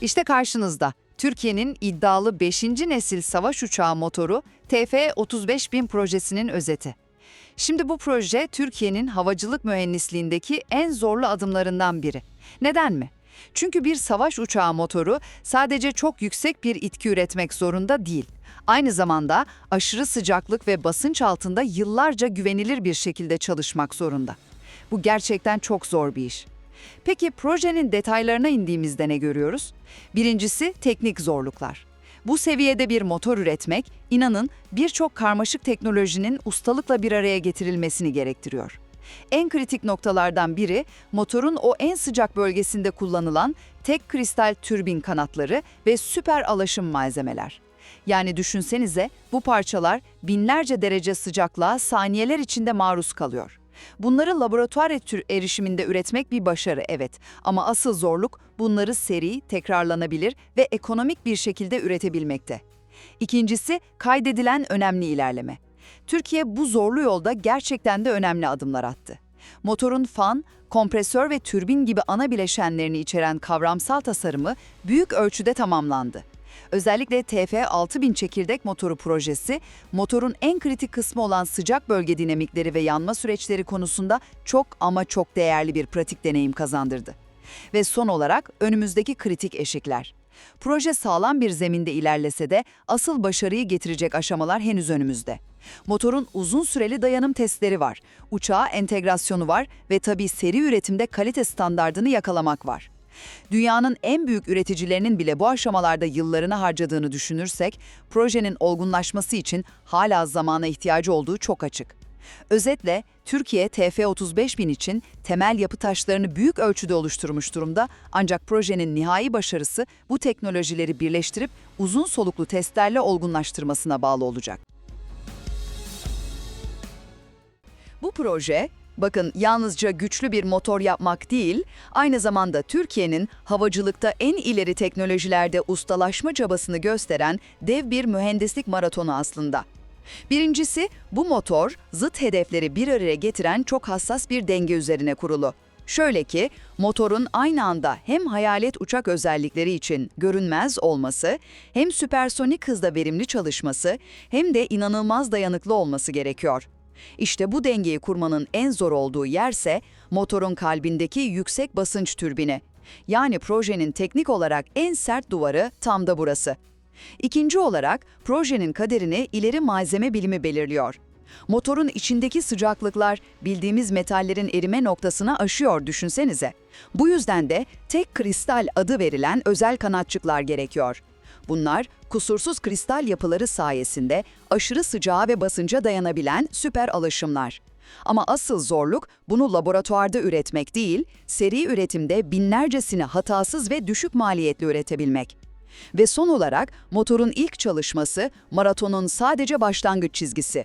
İşte karşınızda Türkiye'nin iddialı 5. nesil savaş uçağı motoru TF-35000 projesinin özeti. Şimdi bu proje Türkiye'nin havacılık mühendisliğindeki en zorlu adımlarından biri. Neden mi? Çünkü bir savaş uçağı motoru sadece çok yüksek bir itki üretmek zorunda değil. Aynı zamanda aşırı sıcaklık ve basınç altında yıllarca güvenilir bir şekilde çalışmak zorunda. Bu gerçekten çok zor bir iş. Peki projenin detaylarına indiğimizde ne görüyoruz? Birincisi teknik zorluklar. Bu seviyede bir motor üretmek, inanın birçok karmaşık teknolojinin ustalıkla bir araya getirilmesini gerektiriyor. En kritik noktalardan biri motorun o en sıcak bölgesinde kullanılan tek kristal türbin kanatları ve süper alaşım malzemeler. Yani düşünsenize bu parçalar binlerce derece sıcaklığa saniyeler içinde maruz kalıyor. Bunları laboratuvar erişiminde üretmek bir başarı evet ama asıl zorluk bunları seri, tekrarlanabilir ve ekonomik bir şekilde üretebilmekte. İkincisi kaydedilen önemli ilerleme. Türkiye bu zorlu yolda gerçekten de önemli adımlar attı. Motorun fan, kompresör ve türbin gibi ana bileşenlerini içeren kavramsal tasarımı büyük ölçüde tamamlandı. Özellikle TF6000 çekirdek motoru projesi, motorun en kritik kısmı olan sıcak bölge dinamikleri ve yanma süreçleri konusunda çok ama çok değerli bir pratik deneyim kazandırdı. Ve son olarak önümüzdeki kritik eşikler. Proje sağlam bir zeminde ilerlese de asıl başarıyı getirecek aşamalar henüz önümüzde. Motorun uzun süreli dayanım testleri var, uçağa entegrasyonu var ve tabii seri üretimde kalite standardını yakalamak var. Dünyanın en büyük üreticilerinin bile bu aşamalarda yıllarını harcadığını düşünürsek, projenin olgunlaşması için hala zamana ihtiyacı olduğu çok açık. Özetle, Türkiye TF35000 için temel yapı taşlarını büyük ölçüde oluşturmuş durumda ancak projenin nihai başarısı bu teknolojileri birleştirip uzun soluklu testlerle olgunlaştırmasına bağlı olacak. Bu proje, bakın yalnızca güçlü bir motor yapmak değil, aynı zamanda Türkiye'nin havacılıkta en ileri teknolojilerde ustalaşma çabasını gösteren dev bir mühendislik maratonu aslında. Birincisi, bu motor zıt hedefleri bir araya getiren çok hassas bir denge üzerine kurulu. Şöyle ki, motorun aynı anda hem hayalet uçak özellikleri için görünmez olması, hem süpersonik hızda verimli çalışması, hem de inanılmaz dayanıklı olması gerekiyor. İşte bu dengeyi kurmanın en zor olduğu yerse motorun kalbindeki yüksek basınç türbini. Yani projenin teknik olarak en sert duvarı tam da burası. İkinci olarak projenin kaderini ileri malzeme bilimi belirliyor. Motorun içindeki sıcaklıklar bildiğimiz metallerin erime noktasına aşıyor düşünsenize. Bu yüzden de tek kristal adı verilen özel kanatçıklar gerekiyor. Bunlar kusursuz kristal yapıları sayesinde aşırı sıcağa ve basınca dayanabilen süper alaşımlar. Ama asıl zorluk bunu laboratuvarda üretmek değil, seri üretimde binlercesini hatasız ve düşük maliyetli üretebilmek. Ve son olarak motorun ilk çalışması maratonun sadece başlangıç çizgisi.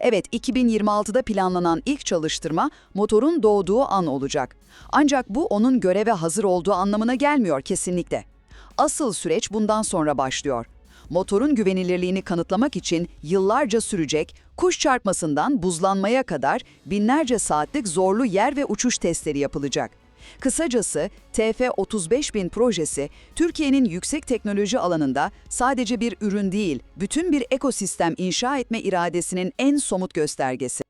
Evet, 2026'da planlanan ilk çalıştırma motorun doğduğu an olacak. Ancak bu onun göreve hazır olduğu anlamına gelmiyor kesinlikle. Asıl süreç bundan sonra başlıyor. Motorun güvenilirliğini kanıtlamak için yıllarca sürecek, kuş çarpmasından buzlanmaya kadar binlerce saatlik zorlu yer ve uçuş testleri yapılacak. Kısacası TF35000 projesi Türkiye'nin yüksek teknoloji alanında sadece bir ürün değil, bütün bir ekosistem inşa etme iradesinin en somut göstergesi.